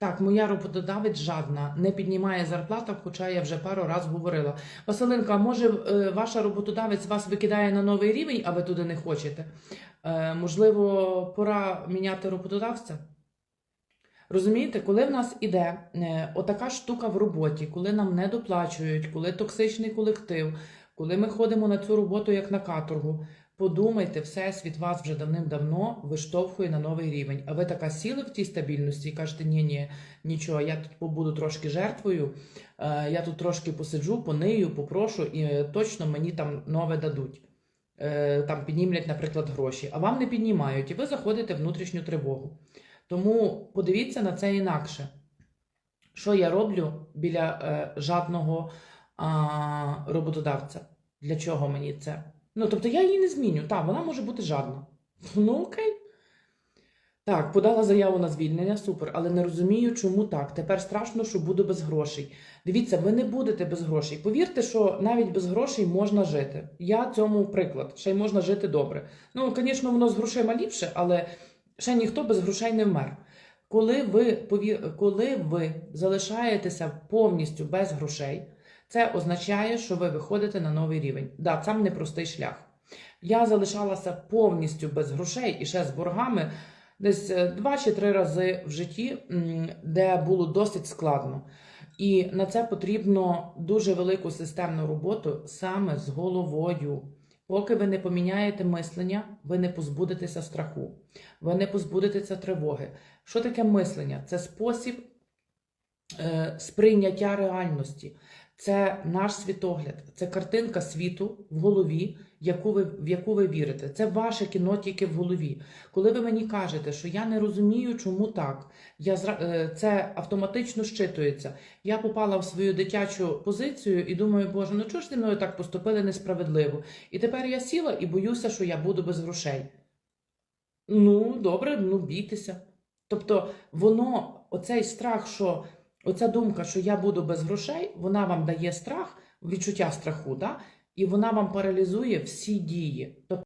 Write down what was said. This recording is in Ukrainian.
Так, моя роботодавець жадна, не піднімає зарплату, хоча я вже пару разів говорила. Василинка, може е, ваша роботодавець вас викидає на новий рівень, а ви туди не хочете? Е, Можливо, пора міняти роботодавця? Розумієте, коли в нас іде е, отака штука в роботі, коли нам не доплачують, коли токсичний колектив, коли ми ходимо на цю роботу як на каторгу, подумайте, всесвіт вас вже давним-давно виштовхує на новий рівень. А ви така сіли в тій стабільності і кажете, ні, ні, нічого, я тут побуду трошки жертвою, е, я тут трошки посиджу, понию, попрошу, і точно мені там нове дадуть. Е, Там піднімлять, наприклад, гроші, а вам не піднімають, і ви заходите в внутрішню тривогу. Тому подивіться на це інакше. Що я роблю біля е, жадного роботодавця? Для чого мені це? Ну, тобто я її не зміню. Так, вона може бути жадна. Ну, окей. Так, подала заяву на звільнення, супер, але не розумію, чому так. Тепер страшно, що буду без грошей. Дивіться, ви не будете без грошей. Повірте, що навіть без грошей можна жити. Я цьому приклад, ще й можна жити добре. Ну, звісно, воно з грошима ліпше, але ще ніхто без грошей не вмер. Коли ви, коли ви залишаєтеся повністю без грошей, це означає, що ви виходите на новий рівень. Да, це непростий шлях. Я залишалася повністю без грошей і ще з боргами десь е, два чи три рази в житті, де було досить складно. І на це потрібно дуже велику системну роботу саме з головою. Поки ви не поміняєте мислення, ви не позбудетеся страху, ви не позбудетеся тривоги. Що таке мислення? Це спосіб е, сприйняття реальності, це наш світогляд, це картинка світу в голові, яку ви, в яку ви вірите. Це ваше кіно тільки в голові. Коли ви мені кажете, що я не розумію, чому так, я е, це автоматично щитується. Я попала в свою дитячу позицію і думаю, боже, ну чого ж зі мною так поступили несправедливо? І тепер я сіла і боюся, що я буду без грошей. Ну, добре, ну бійтеся. Тобто, воно, оцей страх, що оця думка, що я буду без грошей, вона вам дає страх, відчуття страху, да? і вона вам паралізує всі дії.